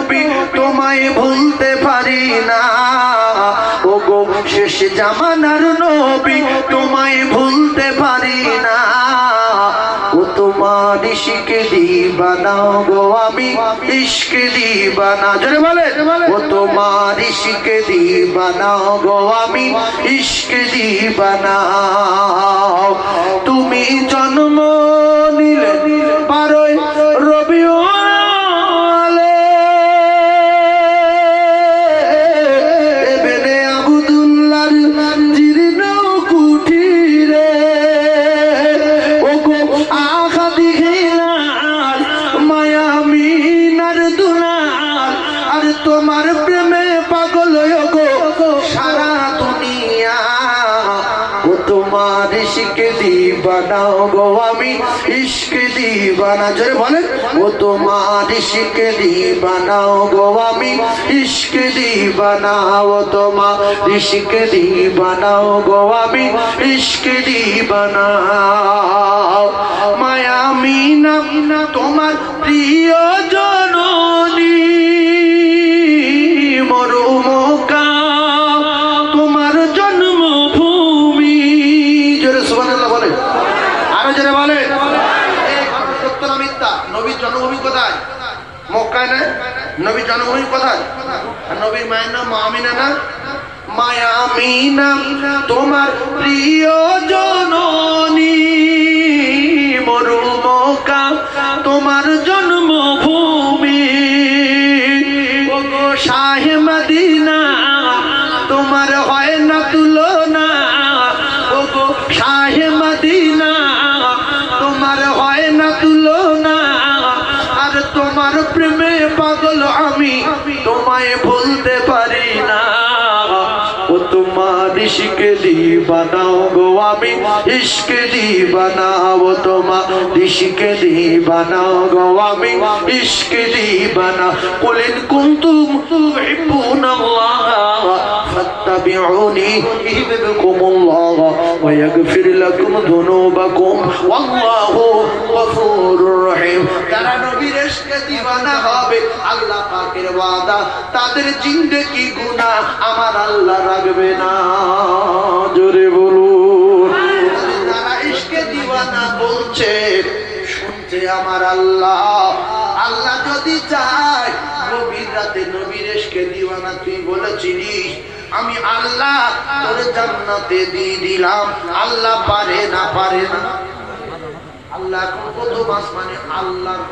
নবী তোমায় ভুলতে পারি না। ও গো শেষ জামানার নবী তোমায় ভুলতে পারি না। ও তোমার ইশকে দিবানা গো আমি ইশকে দিবানা। জোরে বলে ও তোমার ইশকে দিবানা গো আমি ইশকে দিবানা। তুমি জন্ম তোমার প্রেমে পাগল সারা দুনিয়া ও তোমার ইশকে দিবানা গো আমি, ইশকে দিবানা জোরে বলেন, ও তোমার ইশকে দিবানা গো আমি, ইশকে দিবানা ও তোমার ইশকে দিবানা গো আমি, ইশকে দিবানা মায়া মিনা, তোমার প্রিয় তোমার প্রিয় জননী মরুমকা তোমার জন্মভূমি। শাহে মদিনা তোমার হয় প্রেমে পাগল আমি তোমায় ভুলতে পারি না ও তোমার ইশকে দিবানাও গো আমি ইশকে দিবানাও তোমার ইশকে দিবানাও গো আমি ইশকে দিবানা কুলিন কুনতুম তুহিব্বুনাল্লাহ فاتبعوني يحببكم الله ويغفر لكم ذنوبكم والله غفور رحيم যারা আল্লাহ আমার আল্লাহ রাখবে না। জোরে বলুন। ইশকে দিবানা বলছে, শুনছে আমার আল্লাহ। আল্লাহ যদি চায় আমি আল্লাহ তোর জান্নাতে দিয়ে দিলাম। আল্লাহ পারে না পারে না। আল্লাহ এখন প্রথম আসমানে আল্লাহর